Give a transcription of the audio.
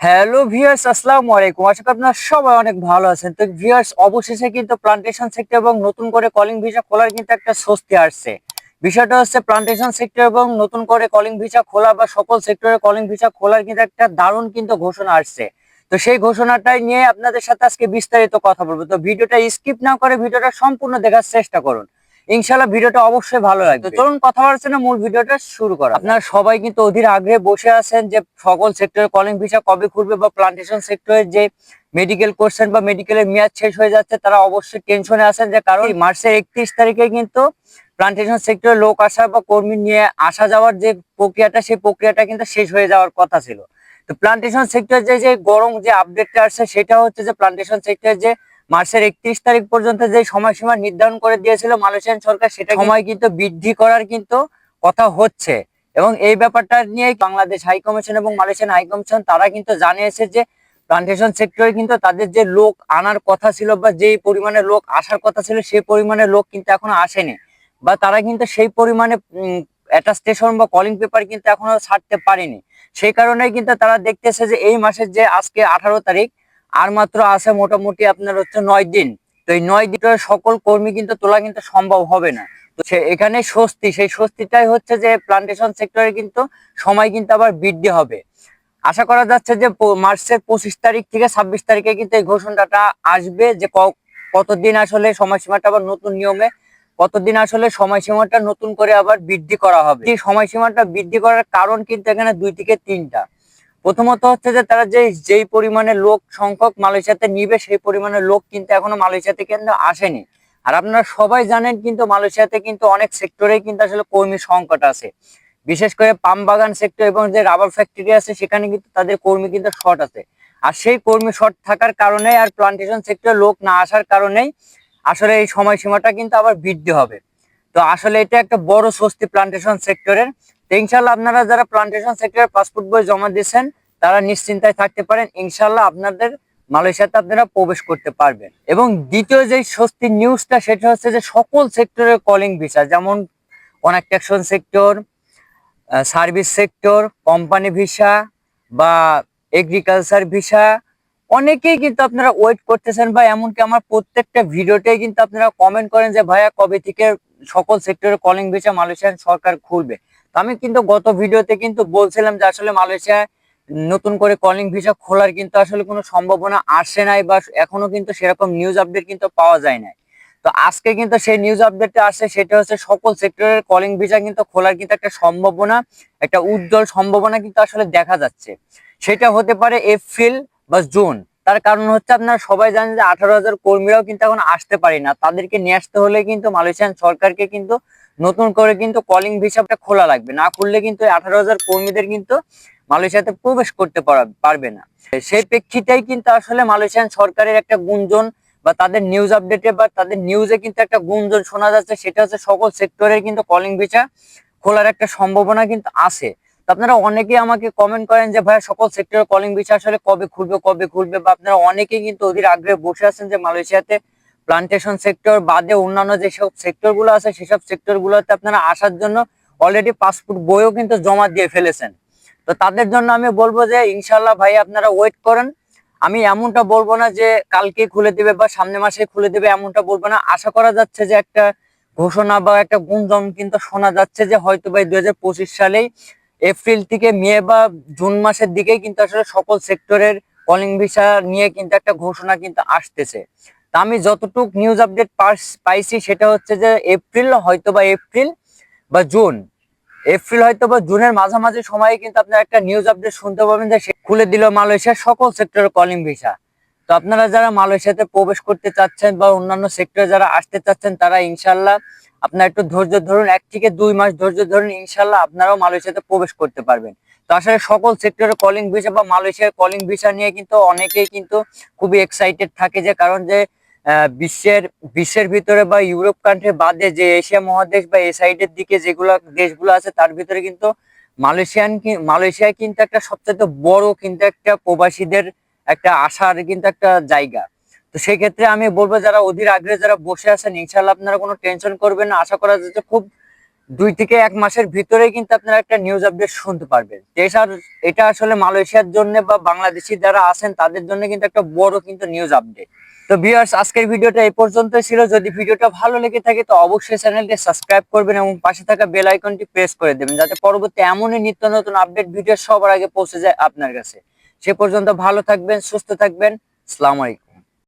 Hello viewers আসসালামু আলাইকুম আশা করি আপনারা সবাই অনেক ভালো আছেন। তো ভিউয়ার্স অবশেষে কিন্তু প্লান্টেশন সেক্টর এবং নতুন করে কলিং ভিসা খোলার কিন্তু একটা স্বস্তি আসছে। বিষয়টা হচ্ছে প্লান্টেশন সেক্টর এবং নতুন করে কলিং ভিসা খোলা বা সকল সেক্টরে কলিং ভিসা খোলার কিন্তু একটা দারুণ কিন্তু ঘোষণা আসছে। তো সেই ঘোষণাটাই নিয়ে আপনাদের সাথে আজকে বিস্তারিত কথা বলব। তো ভিডিওটা স্কিপ না করে ভিডিওটা সম্পূর্ণ দেখার চেষ্টা করুন। ইনশাল্লাহ ভিডিওটা অবশ্যই ভালো লাগবে। চলুন কথা বলছে না মূল ভিডিওটা শুরু করা। আপনারা সবাই কিন্তু অধীর আগ্রহে বসে আছেন যে সকল সেক্টরে কলিং ভিসা কবে খুলবে বা প্লান্টেশন সেক্টরে যে মেডিকেল কোর্সেন বা মেডিকেলের মেয়াদ শেষ হয়ে যাচ্ছে তারা অবশ্যই টেনশনে আছেন যে কারণ মার্চের একত্রিশ তারিখে কিন্তু প্লান্টেশন সেক্টরে লোক আসা বা কর্মী নিয়ে আসা যাওয়ার যে প্রক্রিয়াটা সেই প্রক্রিয়াটা কিন্তু শেষ হয়ে যাওয়ার কথা ছিল। তো প্লান্টেশন সেক্টর যে যে গরম যে আপডেটটা আসছে সেটা হচ্ছে যে প্লান্টেশন সেক্টর যে মার্চের একত্রিশ তারিখ পর্যন্ত যে সময়সীমা নির্ধারণ করে দিয়েছিল মালয়েশিয়ান সরকার, সেটা সময় কিন্তু বৃদ্ধি করার কিন্তু কথা হচ্ছে। এবং এই ব্যাপারটা নিয়ে বাংলাদেশ হাই কমিশন এবং মালয়েশিয়ান হাই কমিশন তারা কিন্তু জানিয়েছে যে প্লান্টেশন সেক্টরে কিন্তু তাদের যে লোক আনার কথা ছিল বা যেই পরিমাণে লোক আসার কথা ছিল, সেই পরিমাণে লোক কিন্তু এখনও আসেনি। বা তারা কিন্তু সেই পরিমাণে একটা স্টেশন বা কলিং পেপার কিন্তু এখনও ছাড়তে পারেনি। সেই কারণে কিন্তু তারা দেখতেছে যে এই মাসের যে আজকে আঠারো তারিখ আর মাত্র আছে মোটামুটি আপনার হচ্ছে নয় দিন। তো এই নয় দিনের সকল কর্মী কিন্তু তোলা কিন্তু সম্ভব হবে না। তো সে এখানে স্বস্তি, সেই স্বস্তিটাই হচ্ছে যে প্লান্টেশন সেক্টরে কিন্তু সময় কিন্তু আবার বৃদ্ধি হবে। আশা করা যাচ্ছে যে মার্চের পঁচিশ তারিখ থেকে ছাব্বিশ তারিখে কিন্তু এই ঘোষণাটা আসবে যে কতদিন আসলে সময়সীমাটা আবার নতুন নিয়মে, কতদিন আসলে সময়সীমাটা নতুন করে আবার বৃদ্ধি করা হবে। এই সময়সীমাটা বৃদ্ধি করার কারণ কিন্তু এখানে দুই থেকে তিনটা। প্রথমত হচ্ছে যে তারা যে যেই পরিমাণে লোক, সংখ্যক মালয়েশিয়াতে নিবে, সেই পরিমাণে লোক কিন্তু এখনও মালয়েশিয়াতে কিন্তু আসেনি। আর আপনারা সবাই জানেন কিন্তু মালয়েশিয়াতে কিন্তু অনেক সেক্টরে কিন্তু আসলে কর্মী সংকট আছে। বিশেষ করে পাম বাগান সেক্টর এবং যে রাবার ফ্যাক্টরি আছে, সেখানে কিন্তু তাদের কর্মী কিন্তু শর্ট আছে। আর সেই কর্মী শর্ট থাকার কারণে আর প্লান্টেশন সেক্টরে লোক না আসার কারণেই আসলে এই সময়সীমাটা কিন্তু আবার বৃদ্ধি হবে। তো আসলে এটা একটা বড় স্বস্তি প্লান্টেশন সেক্টরের ইনশাল্লাহ আপনারা যারা প্লান্টেশন সেক্টরের পাসপোর্ট বই জমা দিয়েছেন, তারা নিশ্চিন্তায় থাকতে পারেন। ইনশাল্লাহ আপনাদের মালয়েশিয়াতে আপনারা প্রবেশ করতে পারবেন। এবং দ্বিতীয় যে স্বস্তির নিউজটা সেটা হচ্ছে যে সকল সেক্টরের কলিং ভিসা যেমন construction sector service sector company visa বা এগ্রিকালচার ভিসা অনেকেই কিন্তু আপনারা ওয়েট করতেছেন বা এমনকি আমার প্রত্যেকটা ভিডিওতেই কিন্তু আপনারা কমেন্ট করেন যে, ভাইয়া, কবে থেকে সকল সেক্টরের কলিং ভিসা মালয়েশিয়ান সরকার খুলবে? আমি কিন্তু গত ভিডিওতে কিন্তু বলছিলাম যে আসলে মালয়েশিয়ায় নতুন করে কলিং ভিসা খোলার কিন্তু আসলে কোনো সম্ভাবনা আসে নাই বা এখনও কিন্তু সেরকম নিউজ আপডেট কিন্তু পাওয়া যায় নাই। তো আজকে কিন্তু সেই নিউজ আপডেটটা আসছে সেটা হচ্ছে সকল সেক্টরের কলিং ভিসা কিন্তু খোলার কিন্তু একটা সম্ভাবনা, একটা উজ্জ্বল সম্ভাবনা কিন্তু আসলে দেখা যাচ্ছে। সেটা হতে পারে এপ্রিল বা জুন। তার কারণ হচ্ছে আপনারা সবাই জানেন যে আঠারো হাজার কর্মীরাও কিন্তু এখন আসতে পারি না। তাদেরকে নিয়ে আসতে হলে কিন্তু মালয়েশিয়ান সরকারকে কিন্তু নতুন করে কিন্তু কলিং ভিসাটা খোলা লাগবে। না খুললে কিন্তু আঠারো হাজার কর্মীদের কিন্তু মালয়েশিয়াতে প্রবেশ করতে পারা- পারবে না। সেই প্রেক্ষিতেই কিন্তু আসলে মালয়েশিয়ান সরকারের একটা গুঞ্জন বা তাদের নিউজ আপডেটে বা তাদের নিউজে কিন্তু একটা গুঞ্জন শোনা যাচ্ছে, সেটা হচ্ছে সকল সেক্টরের কিন্তু কলিং ভিসা খোলার একটা সম্ভাবনা কিন্তু আছে। আপনারা অনেকেই আমাকে কমেন্ট করেন যে ভাই সকল সেক্টরের কলিং ভিসা আসলে কবে খুলবে কবে খুলবে? বা আপনারা অনেকেই কিন্তু অধীর আগ্রহে বসে আছেন যে মালয়েশিয়াতে প্লান্টেশন সেক্টর বাদে অন্যান্য যেসব সেক্টরগুলো আছে, সেসব সেক্টর গুলোতে আপনারা আসার জন্য অলরেডি পাসপোর্ট বইও কিন্তু জমা দিয়ে ফেলেছেন। তো তাদের জন্য আমি বলব যে ইনশাল্লাহ ভাই, আপনারা ওয়েট করেন। আমি এমনটা বলব না যে কালকে খুলে দিবে বা সামনে মাসে খুলে দিবে, এমনটা বলব না। আশা করা যাচ্ছে যে, একটা ঘোষণা বা একটা গুঞ্জন কিন্তু শোনা যাচ্ছে যে, হয়তো ভাই দুই হাজার সালেই এপ্রিল থেকে মে বা জুন মাসের দিকেই কিন্তু আসলে সকল সেক্টরের কলিং ভিসা নিয়ে কিন্তু একটা ঘোষণা কিন্তু আসতেছে। তা আমি যতটুক নিউজ আপডেট পাইছি সেটা হচ্ছে যে এপ্রিল হয়তো বা এপ্রিল বা জুন। এপ্রিল হয়তো বা জুনের মাঝামাঝি সময়ে কিন্তু আপনারা একটা নিউজ আপডেট শুনতে পাবেন যে খুলে দিল মালয়েশিয়ার সকল সেক্টরের কলিং ভিসা তো আপনারা যারা মালয়েশিয়াতে প্রবেশ করতে চাচ্ছেন বা অন্যান্য সেক্টরে যারা আসতে চাচ্ছেন, তারা ইনশাল্লাহ আপনারা একটু ধৈর্য ধরুন, এক থেকে দুই মাস ধৈর্য ধরুন ইনশাল্লাহ আপনারাও মালয়েশিয়াতে প্রবেশ করতে পারবেন। তো আসলে সকল সেক্টরে কলিং ভিসা বা মালয়েশিয়ার কলিং ভিসা নিয়ে কিন্তু অনেকেই কিন্তু খুবই এক্সাইটেড থাকে যে, কারণ যে বিশ্বের বিশ্বের ভিতরে বা ইউরোপ কান্ট্রি বাদে যে এশিয়া মহাদেশ বা এই সাইডের দিকে যেগুলো দেশগুলো আছে, তার ভিতরে কিন্তু মালয়েশিয়ান মালয়েশিয়া কিন্তু একটা সবচেয়ে বড় কিন্তু একটা প্রবাসীদের একটা আশার কিন্তু একটা জায়গা। তো সেই ক্ষেত্রে আমি বলব যারা অধীর আগ্রহে যারা বসে আছেন ইনশাল্লাহ আপনারা কোনো টেনশন করবেন না। আশা করা যাচ্ছে খুব দুই থেকে এক মাসের ভিতরে কিন্তু আপনারা একটা নিউজ আপডেট শুনতে পারবেন। এটা আসলে মালয়েশিয়ার জন্য বা বাংলাদেশি যারা আছেন, তাদের জন্য কিন্তু একটা বড় কিন্তু নিউজ আপডেট তো ভিউয়ার্স আজকের ভিডিওটা এই পর্যন্ত ছিল। যদি ভিডিওটা ভালো লেগে থাকে, তো অবশ্যই চ্যানেলটি সাবস্ক্রাইব করবেন এবং পাশে থাকা বেল আইকনটি প্রেস করে দেবেন, যাতে পরবর্তী এমনই নিত্য নতুন আপডেট ভিডিও সবার আগে পৌঁছে যায় আপনার কাছে। সে পর্যন্ত ভালো থাকবেন, সুস্থ থাকবেন। আলাইকুম।